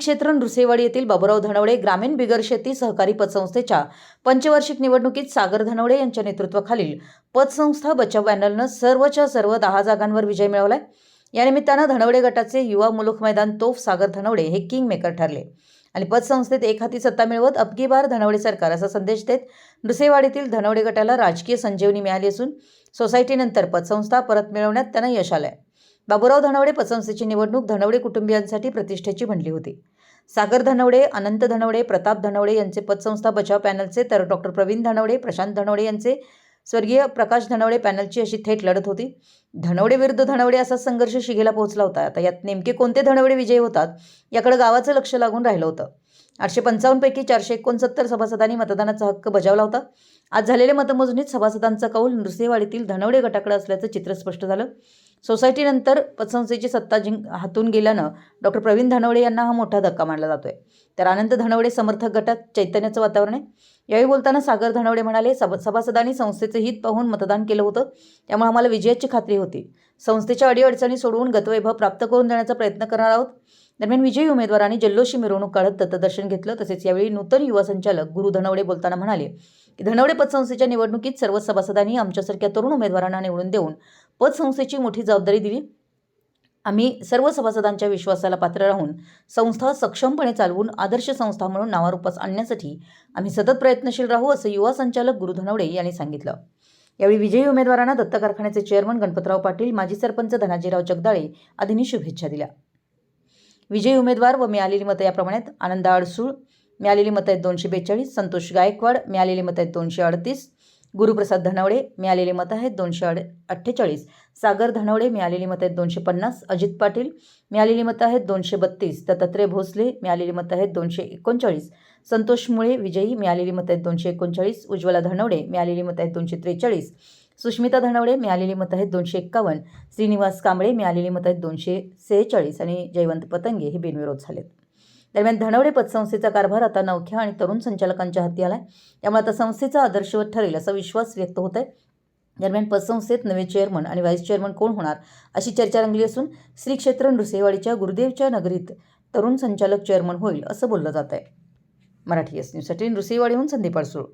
श्री क्षेत्र नृसेवाडी येथील बाबुराव धनवडे ग्रामीण बिगर शेती सहकारी पतसंस्थेच्या पंचवार्षिक निवडणुकीत सागर धनवडे यांच्या नेतृत्वाखालील पतसंस्था बचाव पॅनलनं सर्वच्या सर्व दहा जागांवर विजय मिळवलाय. यानिमित्तानं धनवडे गटाचे युवा मुलुख मैदान तोफ सागर धनवडे हे किंग मेकर ठरले. आणि पतसंस्थेत एक हाती सत्ता मिळवत अबकी बार धनवडे सरकार असा संदेश देत नृसेवाडीतील धनवडे गटाला राजकीय संजीवनी मिळाली असून सोसायटीनंतर पतसंस्था परत मिळवण्यात त्यांना यश आलं आहे बाबुराव धनवडे पतसंस्थेची निवडणूक धनवडे कुटुंबियांसाठी प्रतिष्ठेची बनली होती. सागर धनवडे अनंत धनवडे प्रताप धनवडे यांचे पतसंस्था बचाव पॅनलचे तर डॉक्टर प्रवीण धनवडे प्रशांत धनवडे यांचे स्वर्गीय प्रकाश धनवडे पॅनलची अशी थेट लढत होती. धनवडे विरुद्ध धनवडे असा संघर्ष शिगेला पोहोचला होता. आता यात नेमके कोणते धनवडे विजयी होतात याकडे गावाचं लक्ष लागून राहिलं होतं. आठशे पंचावन्नपैकी चारशे एकोणसत्तर सभासदांनी मतदानाचा हक्क बजावला होता. आज झालेल्या मतमोजणीत सभासदांचा कौल नृसिंहवाडीतील धनवडे गटाकडे असल्याचं चित्र स्पष्ट झालं. सोसायटीनंतर पतसंस्थेची सत्ता जिंक हातून गेल्यानं डॉक्टर प्रवीण धनवडे यांना हा मोठा धक्का मानला जातोय. तर आनंद धनवडे समर्थक गटात चैतन्याचं वातावरण आहे. यावेळी बोलताना सागर धनवडे म्हणाले सभ सभासदांनी संस्थेचं हित पाहून मतदान केलं होतं. त्यामुळे आम्हाला विजयाची खात्री होती. संस्थेच्या अडीअडचणी सोडवून गतवैभव प्राप्त करून देण्याचा प्रयत्न करणार आहोत. दरम्यान विजयी उमेदवारांनी जल्लोषी मिरवणूक काढत दत्तदर्शन घेतलं. तसेच यावेळी नूतन युवा संचालक गुरु धनवडे बोलताना म्हणाले की धनवडे पतसंस्थेच्या निवडणुकीत सर्व सभासदांनी आमच्यासारख्या तरुण उमेदवारांना निवडून देऊन पतसंस्थेची मोठी जबाबदारी दिली आम्ही सर्व सभासदांच्या विश्वासाला पात्र राहून संस्था सक्षमपणे चालवून आदर्श संस्था म्हणून नावारूपास आणण्यासाठी आम्ही सतत प्रयत्नशील राहू असं युवा संचालक गुरु धनवडे यांनी सांगितलं यावेळी विजयी उमेदवारांना दत्त कारखान्याचे चेअरमन गणपतराव पाटील माजी सरपंच धनाजीराव जगदाळे आदींनी शुभेच्छा दिल्या विजयी उमेदवार व मिळालेली मतं याप्रमाणे आहेत. आनंदा अडसूळ मिळालेली मतं आहेत दोनशे बेचाळीस संतोष गायकवाड मिळालेली मतं आहेत दोनशे अडतीस गुरुप्रसाद धनवडे मिळालेले मतं आहेत दोनशे अड अठ्ठेचाळीस. सागर धनवडे मिळालेली मतं आहेत दोनशे पन्नास. अजित पाटील मिळालेली मतं आहेत दोनशे बत्तीस. दत्तात्रय भोसले मिळालेली मतं आहेत दोनशे एकोणचाळीस. संतोष मुळे विजयी मिळालेली मतं आहेत दोनशे एकोणचाळीस. उज्ज्वला धनवडे मिळालेली मतं आहेत दोनशे त्रेचाळीस. सुष्मिता धनवडे मिळालेली मतं आहेत दोनशे एक्कावन्न. श्रीनिवास कांबळे मिळालेली मतं आहेत दोनशे सेहेचाळीस. आणि जयवंत पतंगे हे बिनविरोध झालेत. दरम्यान धनवडे पतसंस्थेचा कारभार आता नवख्या आणि तरुण संचालकांच्या हाती आला आहे त्यामुळे आता संस्थेचा आदर्शवत ठरेल असा विश्वास व्यक्त होत आहे दरम्यान पतसंस्थेत नवे चेअरमन आणि व्हाईस चेअरमन कोण होणार अशी चर्चा रंगली असून श्री क्षेत्र नृसेवाडीच्या गुरुदेवच्या नगरीत तरुण संचालक चेअरमन होईल असं बोललं जात आहे मराठी एस न्यूजसाठी नृसेवाडीहून संदीप अडसूळ.